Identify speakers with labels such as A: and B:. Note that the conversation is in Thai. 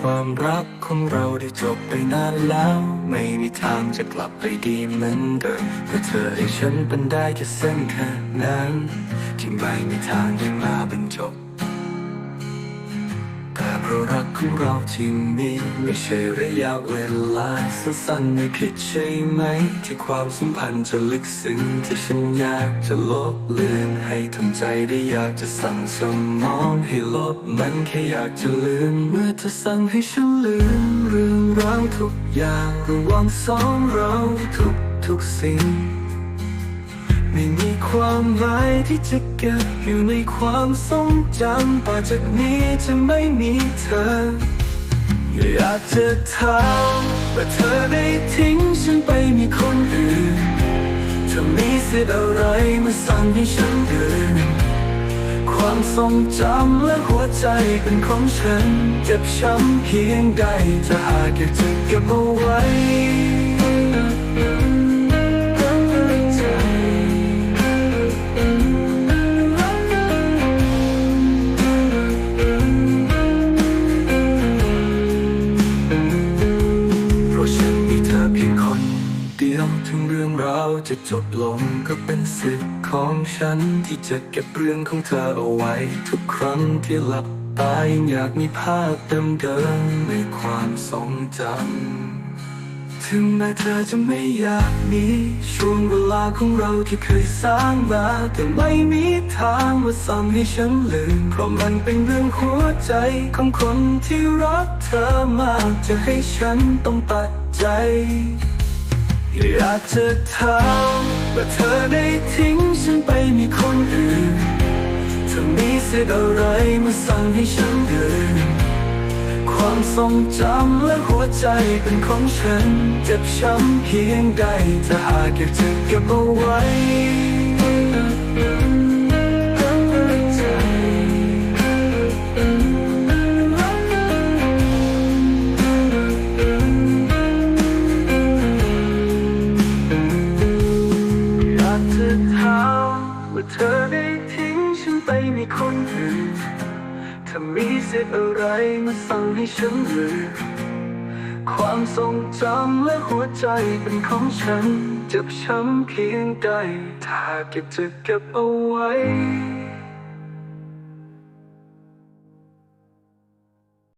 A: ความรักของเราได้จบไปนานแล้ว ไม่มีทางจะกลับไปดีเหมือนเดิมเพราะเธอให้ฉันเป็นได้แค่เส้นแค่นั้น ที่ไม่มีทางได้มา ของเราที่มีไม่ใช่ระยะเวลาสั้นๆไม่คิดใช่ไหม ที่ความสัมพันธ์จะลึกซึ้งที่ฉันอยากจะลบเลือนให้ทำใจได้อยากจะสั่งสมองให้ลบมันแค่อยากจะลืมเมื่อเธอสั่งให้ฉันลืมเรื่องราวทุกอย่างระหว่างสองเราทุกทุกๆสิ่ง ไม่มีความหมายที่จะเก็บอยู่ในความทรงจำต่อจากนี้จะไม่มีเธอ อยากจะถามว่าเธอได้ทิ้งฉันไปมีคนอื่นเธอมีสิทธิ์อะไรมาสั่งให้ฉันเดินความทรงจำและหัวใจเป็นของฉัน เจ็บช้ำเพียงใดจะหากอยากจะเก็บเอาไว้ เดียวถึงเรื่องราวจะจบลงก็เป็นสิทธิ์ของฉัน ที่จะเก็บเรื่องของเธอเอาไว้ ทุกครั้งที่หลับตายังอยากมีภาพเดิมๆในความทรงจำถึงแม้เธอจะไม่อยากมีช่วงเวลาของเราที่เคยสร้างมาแต่ไม่มีทางว่าสั่งให้ฉันลืมเพราะมันเป็นเรื่องหัวใจของคนที่รักเธอมากจะให้ฉันต้องตัดใจ อยากจะถามว่าเธอได้ทิ้งฉันไปมีคนอื่นเธอมีสิทธิ์อะไรมาสั่งให้ฉันเดินความทรงจำและหัวใจเป็นของฉัน เจ็บช้ำเพียงใดจะหากอยากจะเก็บเอาไว้ ว่าเธอได้ทิ้งฉันไปมีคนอื่นถ้ามีสิทธิ์อะไรมาสั่งให้ฉันลืมความทรงจำและหัวใจเป็นของฉัน เจ็บช้ำเพียงใด ถ้าเก็บจะเก็บเอาไว้